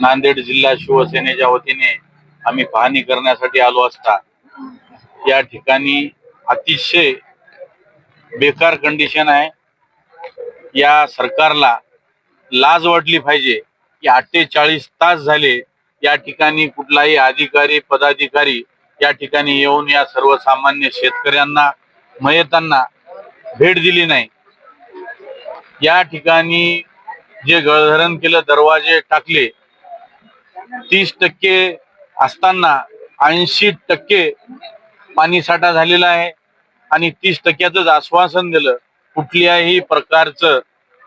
नांदेड जिल्हा शिवसेनेच्या वतीने आम्ही पाहणी करण्यासाठी आलो असता या ठिकाणी अतिशय बेकार कंडिशन आहे. या सरकारला लाज वाटली पाहिजे की अठ्ठेचाळीस तास झाले या ठिकाणी कुठलाही अधिकारी पदाधिकारी या ठिकाणी येऊन या सर्वसामान्य शेतकऱ्यांना मयतांना भेट दिली नाही. या ठिकाणी जे गळधरण केलं दरवाजे टाकले तीस टक्के असताना ऐंशी टक्के पाणी साठा झालेला आहे. आणि तीस टक्क्याच आश्वासन दिलं. कुठल्याही प्रकारचं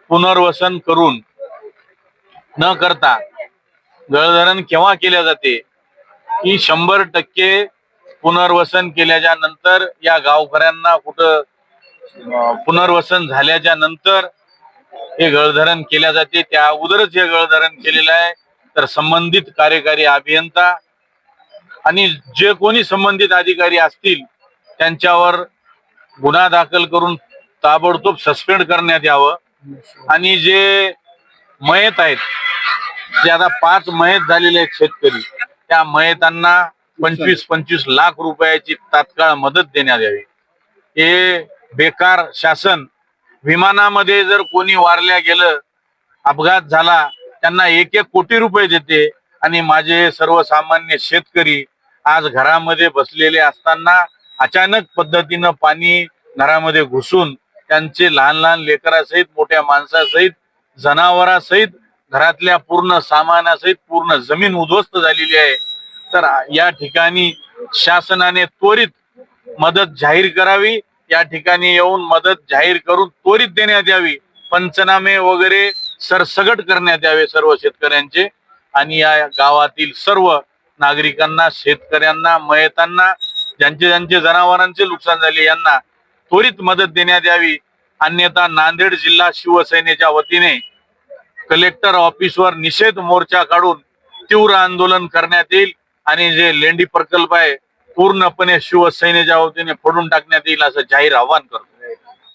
पुनर्वसन करून न करता गळधरण केव्हा केल्या जाते? की शंभर टक्के पुनर्वसन केल्याच्यानंतर या गावकऱ्यांना कुठं पुनर्वसन झाल्याच्यानंतर हे गळधरण केल्या जाते. त्या अगोदरच हे गळधरण केलेलं आहे. तर संबंधित कार्यकारी अभियंता आणि जे कोणी संबंधित अधिकारी असतील त्यांच्यावर गुन्हा दाखल करून ताबडतोब सस्पेंड करण्यात यावं. आणि जे मयत आहेत जे आता पाच मयत झालेले आहेत शेतकरी त्या मयतांना पंचवीस पंचवीस लाख रुपयाची तात्काळ मदत देण्यात यावी. हे बेकार शासन विमानामध्ये जर कोणी वारल्या गेलं अपघात झाला त्यांना एक एक कोटी रुपये देते आणि माझे सर्वसामान्य शेतकरी आज घरामध्ये बसलेले असताना अचानक पद्धतीनं पाणी घरामध्ये घुसून त्यांचे लहान लहान लेकरासहित मोठ्या माणसासहित जनावरासहित घरातल्या पूर्ण सामानासहित पूर्ण जमीन उद्ध्वस्त झालेली आहे. तर या ठिकाणी शासनाने त्वरित मदत जाहीर करावी. या ठिकाणी येऊन मदत जाहीर करून त्वरित देण्यात यावी. पंचनामे वगैरे सरसगट करण्यात यावे सर्व शेतकऱ्यांचे. आणि या गावातील सर्व नागरिकांना शेतकऱ्यांना मयतांना ज्यांचे ज्यांचे जनावरांचे नुकसान झाले यांना त्वरित मदत देण्यात यावी. अन्यथा नांदेड जिल्हा शिवसेनेच्या वतीने कलेक्टर ऑफिसवर निषेध मोर्चा काढून तीव्र आंदोलन करण्यात येईल आणि जे लेंडी प्रकल्प आहे पूर्णपणे शिवसेनेच्या वतीने फोडून टाकण्यात येईल असं जाहीर आवाहन करतो.